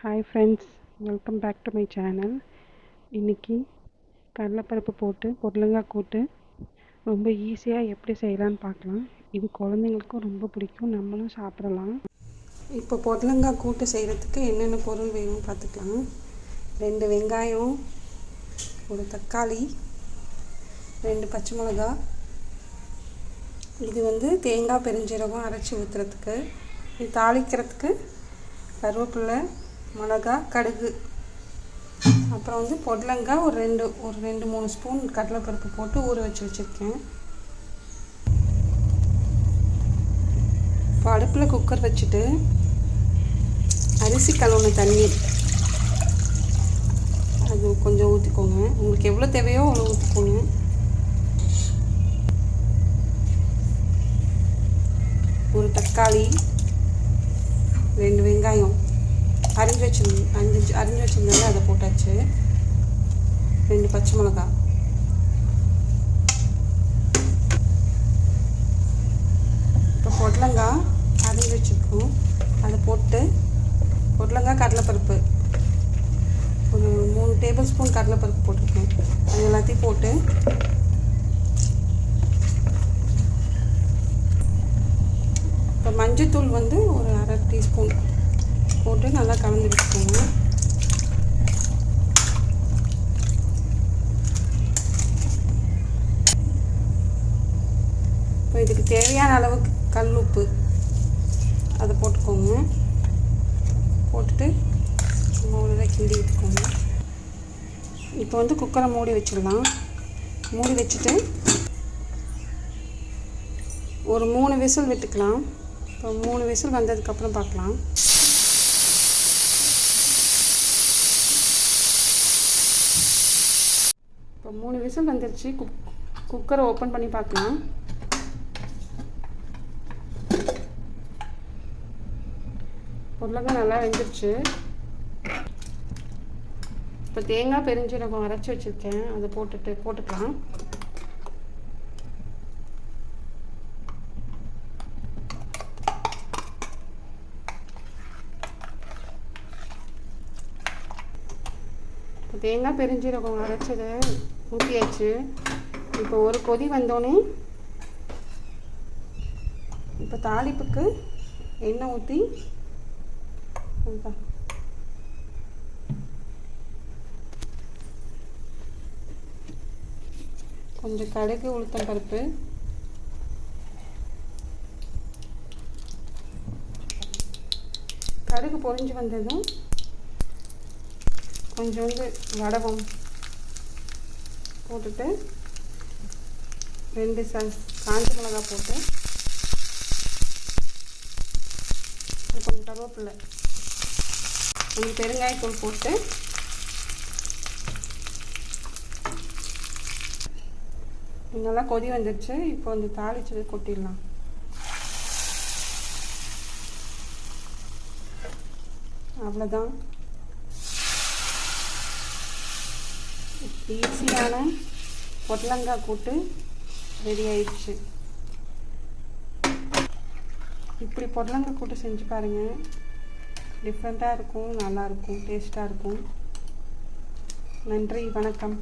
Hi friends welcome back to my channel இன்றைக்கி கடலைப்பருப்பு போட்டு பொடலங்காய் கூட்டு ரொம்ப ஈஸியாக எப்படி செய்யலான்னு பார்க்கலாம். இது குழந்தைங்களுக்கும் ரொம்ப பிடிக்கும் நம்மளும் சாப்பிடலாம். இப்போ பொடலங்காய் கூட்டு செய்கிறதுக்கு என்னென்ன பொருள் வேணும்னு பார்த்துக்கலாம். ரெண்டு வெங்காயம் ஒரு தக்காளி ரெண்டு பச்சை மிளகா. இது வந்து தேங்காய் பெருஞ்சீரகம் அரைச்சி ஊற்றுறதுக்கு இது தாளிக்கிறதுக்கு கருவேப்பில்லை மிளகா கடுகு. அப்புறம் வந்து பொடலங்காய் ஒரு ரெண்டு ஒரு ரெண்டு மூணு ஸ்பூன் கடலைப்பருப்பு போட்டு ஊற வச்சு வச்சுருக்கேன். இப்போ அடுப்பில் குக்கர் வச்சுட்டு அரிசி கழுவுன தண்ணி. அது கொஞ்சம் ஊற்றிக்கோங்க உங்களுக்கு எவ்வளோ தேவையோ அவ்வளோ ஊற்றிக்கோங்க ஒரு தக்காளி ரெண்டு வெங்காயம் அரிஞ்சு வச்சிருந்த அரிஞ்சு வச்சுருந்தாங்க அதை போட்டாச்சு. ரெண்டு பச்சை மிளகா. இப்போ பொடலங்காய் அரிஞ்சு வச்சுருக்கோம். அதை போட்டு பொடலங்காய் கடலைப்பருப்பு. ஒரு மூணு டேபிள் ஸ்பூன் கடலைப்பருப்பு போட்டிருக்கேன். அது எல்லாத்தையும் போட்டு இப்போ மஞ்சத்தூள் வந்து ஒரு அரை டீஸ்பூன் போட்டு நல்லா கலந்து வச்சுக்கோங்க தேவையான அளவுக்கு கல் உப்பு அதை போட்டுக்கோங்க. போட்டுட்டு சும்மா ஒரு கிண்டி விட்டுக்கோங்க. இப்போ வந்து குக்கரை மூடி வச்சிடலாம். மூடி வச்சுட்டு ஒரு மூணு விசில் விட்டுக்கலாம். இப்போ மூணு விசில் வந்ததுக்கப்புறம் பார்க்கலாம். இப்போ மூணு விசில் வந்துருச்சு. குக் குக்கரை ஓப்பன் பண்ணி பார்க்கலாம். உருளைக்காய் நல்லா வெந்துருச்சு. இப்போ தேங்காய் பெருஞ்சீரகம் அரைச்சி வச்சுருக்கேன். அதை போட்டுட்டு போட்டுக்கலாம். இப்போ தேங்காய் பெருஞ்சீரகம் அரைச்சதை ஊற்றியாச்சு இப்போ ஒரு கொதி வந்தோடனே இப்போ தாளிப்புக்கு எண்ணெய் ஊற்றி கொஞ்சம் கடுகு உளுத்தம் பருப்பு. கடுகு பொரிஞ்சு வந்ததும் கொஞ்சோண்டு வடகம் போட்டுட்டு ரெண்டு ச காஞ்ச மிளகா போட்டு கொஞ்சம் கருவேப்பில்லை. கொஞ்சம் பெருங்காயத்தூள் போட்டு. நல்லா கொதி வந்துடுச்சு இப்போ வந்து தாளிச்சது கொட்டிடலாம். அவ்வளோதான் ஈஸியான பொடலங்காய் கூட்டு ரெடி ஆயிடுச்சு. இப்படி பொடலங்காய் கூட்டு செஞ்சு பாருங்கள் டிஃப்ரெண்ட்டாக இருக்கும் நல்லாயிருக்கும் டேஸ்ட்டாக இருக்கும். நன்றி வணக்கம்.